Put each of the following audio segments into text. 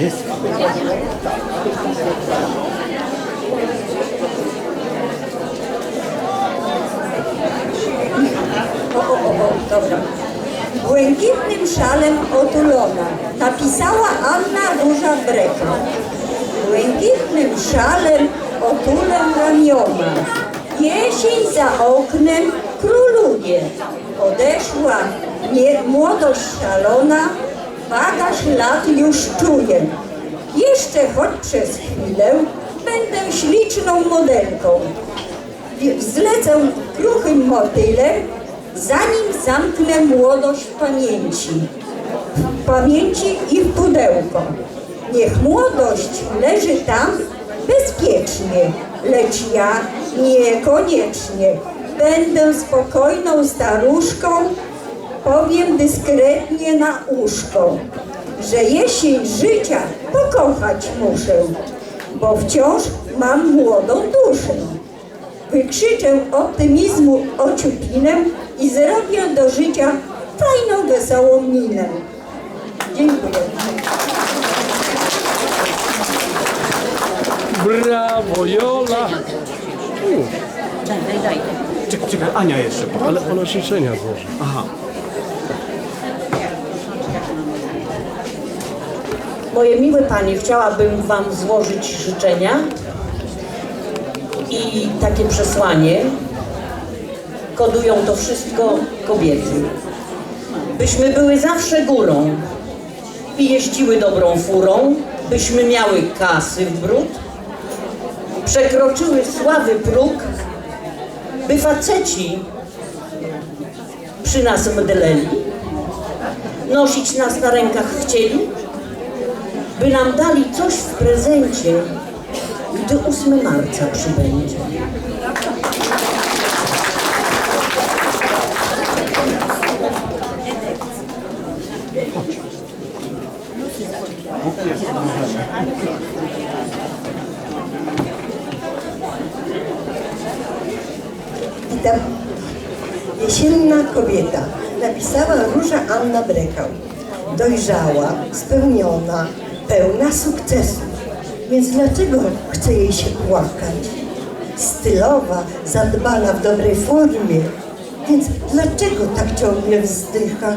O, o, o, o, dobra. Błękitnym szalem otulona napisała Anna Róża Breka. Błękitnym szalem otulę ramiona. Jesień za oknem króluje. Odeszła młodość szalona, bagaż lat już czuję. Jeszcze choć przez chwilę będę śliczną modelką. Zlecę kruchym motylem, zanim zamknę młodość w pamięci. W pamięci i w pudełko. Niech młodość leży tam bezpiecznie, lecz ja niekoniecznie. Będę spokojną staruszką, powiem dyskretnie na uszko, że jesień życia pokochać muszę, bo wciąż mam młodą duszę. Wykrzyczę optymizmu ociupinę i zrobię do życia fajną, wesołą minę. Dziękuję. Brawo, Jola! Daj, daj, daj. Czekaj, czekaj, Ania jeszcze. Ale ona życzenia złoży. Aha. Moje miłe panie, chciałabym wam złożyć życzenia i takie przesłanie. Kodują to wszystko kobiety. Byśmy były zawsze górą i jeździły dobrą furą, byśmy miały kasy w brud, przekroczyły sławy próg, by faceci przy nas mdleli, nosić nas na rękach chcieli, by nam dali coś w prezencie, gdy 8 marca przybędzie. Witam. Jesienna kobieta. Napisała Róża Anna Brekał. Dojrzała, spełniona, pełna sukcesu. Więc dlaczego chce jej się płakać? Stylowa, zadbana w dobrej formie. Więc dlaczego tak ciągle wzdycha?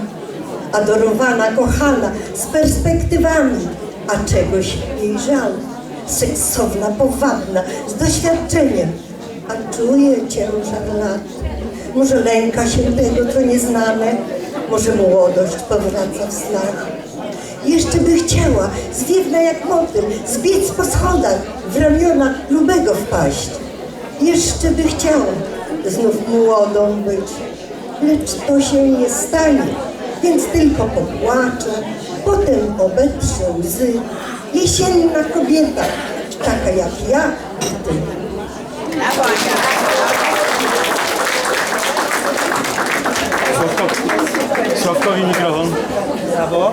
Adorowana, kochana, z perspektywami, a czegoś jej żal. Seksowna, powabna, z doświadczeniem, a czuje ciężar lat. Może lęka się tego, co nieznane, może młodość powraca w snach. Jeszcze by chciała, zwiewna jak motyl, zbiec po schodach, w ramiona lubego wpaść. Jeszcze by chciała znów młodą być, lecz to się nie stanie, więc tylko popłacze, potem obetrze łzy. Jesienna kobieta, taka jak ja i ty. Sławko, Sławkowi mikrofon. Brawo.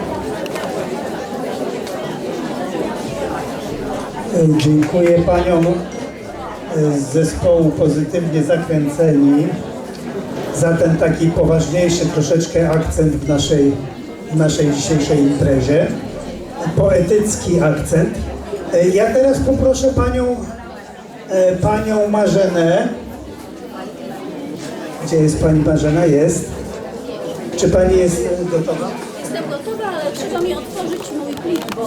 Dziękuję paniom z zespołu Pozytywnie Zakręceni za ten taki poważniejszy troszeczkę akcent w naszej, w naszej dzisiejszej imprezie. Poetycki akcent. E, Ja teraz poproszę panią, e, panią Marzenę. Gdzie jest pani Marzena? Jest. Czy pani jest e, gotowa? Jestem gotowa, ale trzeba mi otworzyć mój plik, bo